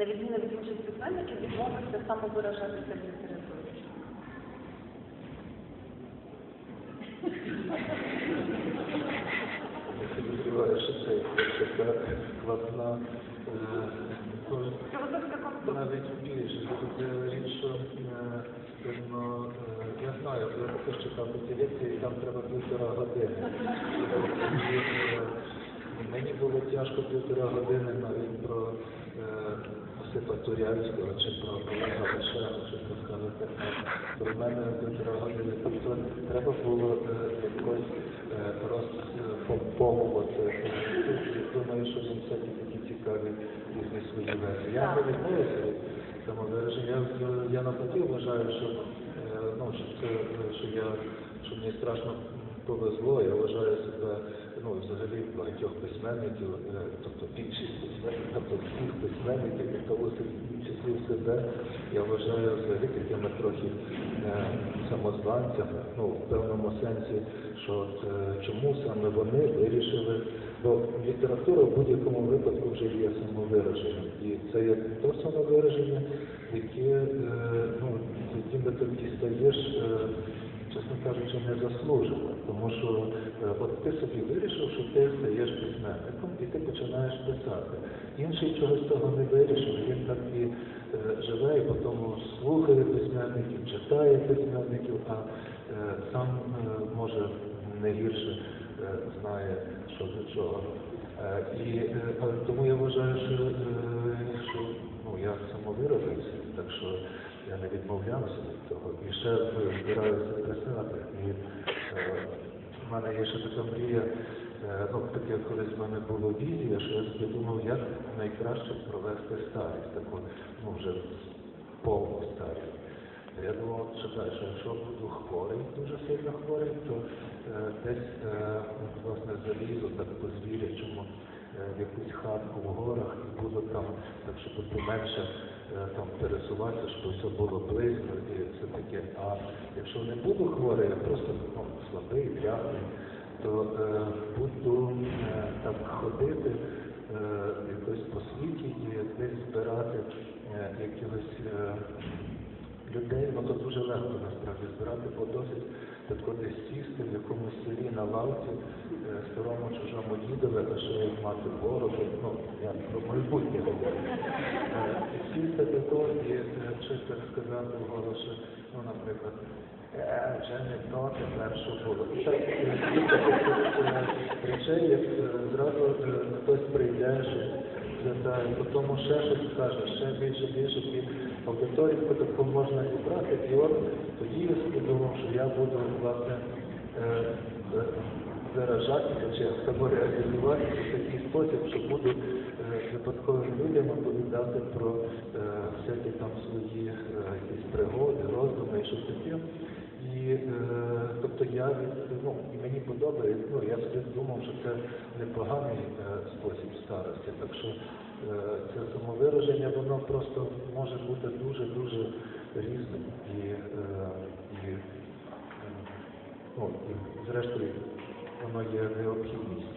на відміну від інших письменників, відмовився самовиражатися в літературі. Я що це що складна, е, ну, навіть більше. Річ, що е, е, я знаю, я також читав ці лекції, там треба півтора години. Тяжко півтора години навіть про е, Осипа Турянського чи про Олега Лишева, чи про сказати. Про мене півтора години. Тобто треба було е, якось е, розпомповувати. Думаю, що він все такі цікаві різні свої версії. Я не відмовився від самовираження. Я, я навпаки вважаю, що, ну, що, це, що, я, що мені страшно повезло, я вважаю себе, ну, взагалі багатьох письменників, е, тобто більшість письменників, тобто всіх письменників, і того числі себе, я вважаю взагалі такими трохи е, самозванцями, ну, в певному сенсі, що от, е, чому саме вони вирішили, бо література в будь-якому випадку вже є самовираженням. І це є то самовираження, яке, ну, яким ти дістаєш, кажучи, не заслужено. Тому що е, от ти собі вирішив, що ти стаєш письменником і ти починаєш писати. Інший чогось того не вирішив, він так і е, живе, і потім слухає письменників, читає письменників, а е, сам е, може не гірше е, знає, що до чого. Е, І е, тому я вважаю, що, е, що ну, я самовиразився, так що я не відмовлявся від того. І ще збираюся писати. І е, в мене є ще така мрія, е, ну таке колись в мене було візія, що я собі думав, як найкраще провести старість, таку, ну вже повну старість. Я думав, що далі, що якщо буду хворий, дуже сильно хворий, то е, десь власне залізу так по звірячому е, в якусь хатку в горах і буду там, так щоб поменше там пересуватися, щоб все було близько і все таке. А якщо не буду хворий, я просто ну, слабий, дряхлий, то е, буду е, так ходити е, якось по світі і десь збирати е, якихось. Е, людей, ну то дуже легко насправді збирати, бо досить тако десь сісти в якомусь селі на лавці, е, старому чужому дідові, а ще як мати бороду, ну я про майбутнє говорю. Е, і Сісти тако і е, чисто сказати вголос, ну, наприклад, е, вже не то тепер, що було. І так речей, як е, зразу е, хтось прийде, звертає, потім ще щось скаже, ще більше, більше, і аудиторію таку можна зібрати, і от тоді я собі що я буду, власне, виражатися чи самореалізуватися в такий спосіб, що буду випадковим людям оповідати про е, всякі там свої е, якісь пригоди, роздуми і щось таке. І е, тобто я ну і мені подобається, ну я собі думав, що це непоганий е, спосіб старості. Так що е, це самовираження, воно просто може бути дуже дуже різним і, е, і, е, ну, і зрештою воно є необхідністю.